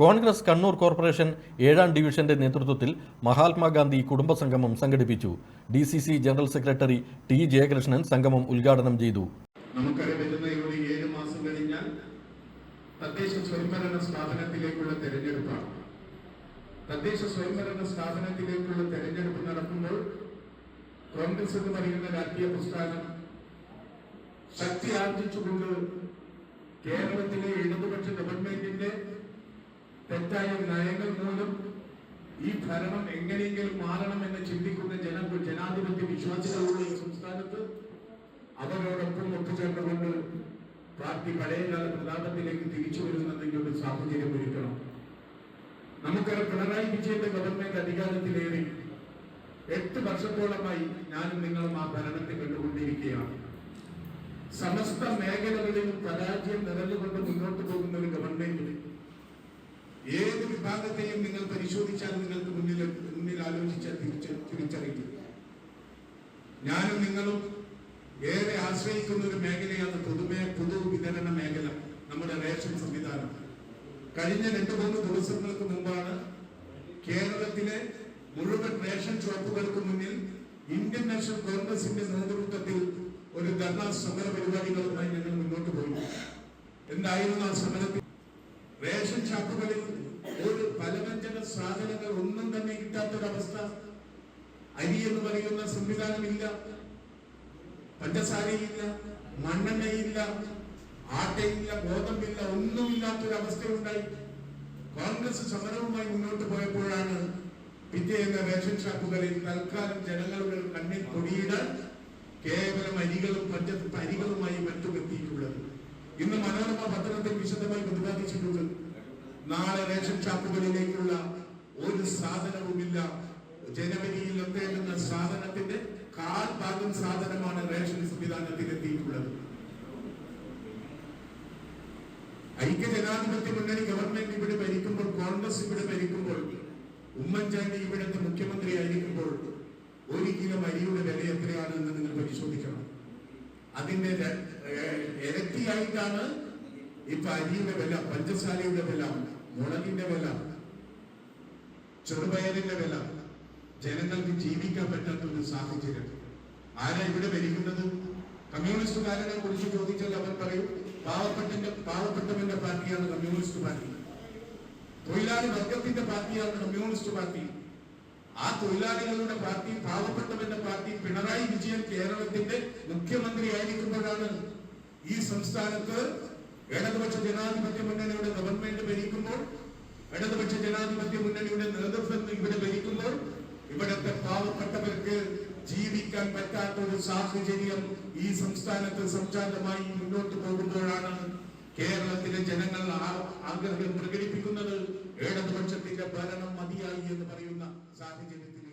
Congress Kannur corporation ഏഴാം ഡിവിഷന്റെ നേതൃത്വത്തിൽ മഹാത്മാഗാന്ധി കുടുംബ സംഗമം സംഘടിപ്പിച്ചു. D C C general secretary T Jayakrishnan സംഗമം ഉദ്ഘാടനം ചെയ്തു. തദ്ദേശ സ്വയംഭരണ സ്ഥാപനത്തിലേക്കുള്ള തെരഞ്ഞെടുപ്പാണ്. തദ്ദേശ സ്വയംഭരണ സ്ഥാപനത്തിലേക്കുള്ള തെരഞ്ഞെടുപ്പ് നടക്കുമ്പോൾ കോൺഗ്രസ് എന്ന് പറയുന്ന രാഷ്ട്രീയ പ്രസ്ഥാനം ശക്തി ആർജിച്ചുകൊണ്ട് കേരളത്തിലെ ഇടതുപക്ഷ ഗവൺമെന്റിന്റെ തെറ്റായ നയങ്ങൾ മൂലം ഈ ഭരണം എങ്ങനെയെങ്കിലും മാറണമെന്ന് ചിന്തിക്കുന്ന ജന ജനാധിപത്യ വിശ്വാസികളുള്ള ഈ സംസ്ഥാനത്ത് അവരോടൊപ്പം ഒത്തുചേർന്നുകൊണ്ട് പാർട്ടി പഴയകാല പ്രതാപത്തിലേക്ക് തിരിച്ചു വരുന്നതിന്റെ ഒരു സാഹചര്യം ഒരുക്കണം. നമുക്കൊരു പിണറായി വിജയന്റെ ഗവൺമെന്റ് അധികാരത്തിലേറി എട്ട് വർഷത്തോളമായി ഞാനും നിങ്ങളും ആ ഭരണത്തെ കണ്ടുകൊണ്ടിരിക്കുകയാണ്. സമസ്ത മേഖലകളിലും പരാജയം നിറഞ്ഞുകൊണ്ട് മുന്നോട്ട് പോകുന്ന ഒരു ഗവൺമെന്റ് ഏത് വിഭാഗത്തെയും നിങ്ങൾ പരിശോധിച്ചാൽ നിങ്ങൾക്ക് മുന്നിൽ മുന്നിൽ ആലോചിച്ചാൽ തിരിച്ച് തിരിച്ചറിയും ഞാനും നിങ്ങളും ഏറെ ആശ്രയിക്കുന്ന ഒരു മേഖലയാണ് പൊതുമേ പൊതു വിതരണ മേഖല നമ്മുടെ റേഷൻ സംവിധാനം. കഴിഞ്ഞ രണ്ട് മൂന്ന് ദിവസങ്ങൾക്ക് മുമ്പാണ് കേരളത്തിലെ മുഴുവൻ റേഷൻ ഷോപ്പുകൾക്ക് മുന്നിൽ ഇന്ത്യൻ നാഷണൽ കോൺഗ്രസിന്റെ നേതൃത്വത്തിൽ ഒരു ധർണ സമര പരിപാടികളുമായി ഞങ്ങൾ മുന്നോട്ട് പോയി. എന്തായിരുന്നു ആ സമരത്തിൽ? റേഷൻ ഷോപ്പുകളിൽ ഒരു പലവ്യഞ്ജന സാധനങ്ങൾ ഒന്നും തന്നെ കിട്ടാത്തൊരവസ്ഥ. അരി എന്ന് പറയുന്ന സംവിധാനമില്ല. പഞ്ചസാരയില്ല മണ്ണെണ്ണയില്ല ആട്ടയില്ല ഗോതമ്പില്ല ഒന്നുമില്ലാത്തൊരവസ്ഥയുണ്ടായി. കോൺഗ്രസ് സമരവുമായി മുന്നോട്ട് പോയപ്പോഴാണ് പിറ്റേന്ന് റേഷൻ ഷാപ്പുകളിൽ തൽക്കാലം ജനങ്ങളുടെ കണ്ണിൽ പൊടിയിടാൻ കേവലം അരികളും പഞ്ച അരികളുമായി മറ്റും എത്തിയിട്ടുള്ളത് ഇന്ന് മനോരമ പത്രത്തിൽ വിശദമായി നാളെ റേഷൻ ഷാപ്പുകളിലേക്കുള്ള ഒരു സാധനവുമില്ല. ജനുവരിയിൽ എത്തേണ്ടുന്ന സാധനത്തിന്റെ കാൽ ഭാഗം സാധനമാണ് റേഷൻ സംവിധാനത്തിൽ എത്തിയിട്ടുള്ളത് ഐക്യ ജനാധിപത്യ മുന്നണി ഗവൺമെന്റ് ഇവിടെ ഭരിക്കുമ്പോൾ കോൺഗ്രസ് ഇവിടെ ഭരിക്കുമ്പോൾ ഉമ്മൻചാണ്ടി ഇവിടുത്തെ മുഖ്യമന്ത്രി ആയിരിക്കുമ്പോൾ ഒരു കിലോ അരിയുടെ വില എത്രയാണ് എന്ന് നിങ്ങൾ പരിശോധിക്കണം. അതിന്റെ ഇരട്ടിയായിട്ടാണ് ഇപ്പൊ അരിയുടെ വില പഞ്ചസാരയുടെ വില മുളകിന്റെ വില ചെറുപയറിന്റെ വില ജനങ്ങൾക്ക് ജീവിക്കാൻ പറ്റാത്ത ഒരു സാഹചര്യം. ആരാ ഇവിടെ ഭരിക്കുന്നത്? കമ്മ്യൂണിസ്റ്റുകാരനെ കുറിച്ച് ചോദിച്ചാൽ അവർ പറയും പാവപ്പെട്ടന്റെ പാവപ്പെട്ടവന്റെ പാർട്ടിയാണ് കമ്മ്യൂണിസ്റ്റ് പാർട്ടി. തൊഴിലാളി വർഗത്തിന്റെ പാർട്ടിയാണ് കമ്മ്യൂണിസ്റ്റ് പാർട്ടി. ആ തൊഴിലാളികളുടെ പാർട്ടി പാവപ്പെട്ടവന്റെ പാർട്ടി പിണറായി വിജയൻ കേരളത്തിന്റെ മുഖ്യമന്ത്രി ആയിരിക്കുമ്പോഴാണ് ഈ സംസ്ഥാനത്ത് ഇടതുപക്ഷ ജനാധിപത്യ മുന്നണിയുടെ ഗവൺമെന്റ് ഭരിക്കുമ്പോൾ ഇടതുപക്ഷ ജനാധിപത്യ മുന്നണിയുടെ നേതൃത്വം ഇവിടെ ഭരിക്കുമ്പോൾ ഇവിടുത്തെ പാവപ്പെട്ടവർക്ക് ജീവിക്കാൻ പറ്റാത്ത ഒരു സാഹചര്യം ഈ സംസ്ഥാനത്ത് സംജാതമായി മുന്നോട്ട് പോകുമ്പോഴാണ് കേരളത്തിലെ ജനങ്ങൾ ആഗ്രഹം പ്രകടിപ്പിക്കുന്നത്. ഇടതുപക്ഷത്തിന്റെ ഭരണം മതിയായി എന്ന് പറയുന്ന സാഹചര്യത്തിലേക്ക് എത്തി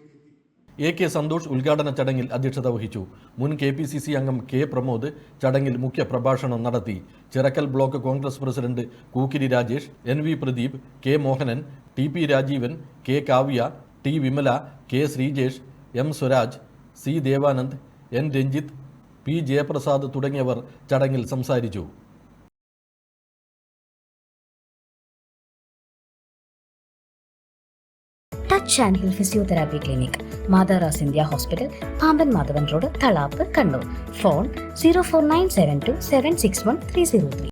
എ കെ സന്തോഷ് ഉദ്ഘാടന ചടങ്ങിൽ അധ്യക്ഷത വഹിച്ചു. മുൻ കെ പി സി സി അംഗം കെ പ്രമോദ് ചടങ്ങിൽ മുഖ്യ പ്രഭാഷണം നടത്തി. Chirakkal block Congress president Kookkiri Rajesh N V Pradeep K Mohanan T P Rajeevan K Kavya T Vimala K Sreejesh M Swaraj C Devanand N Ranjith P Jayaprasad തുടങ്ങിയവർ ചടങ്ങിൽ സംസാരിച്ചു. Touch and hill physiotherapy clinic മാതാറാസ് India hospital Pamban Madhavan road Thalap Kannur phone zero four nine seven two seven six one three zero three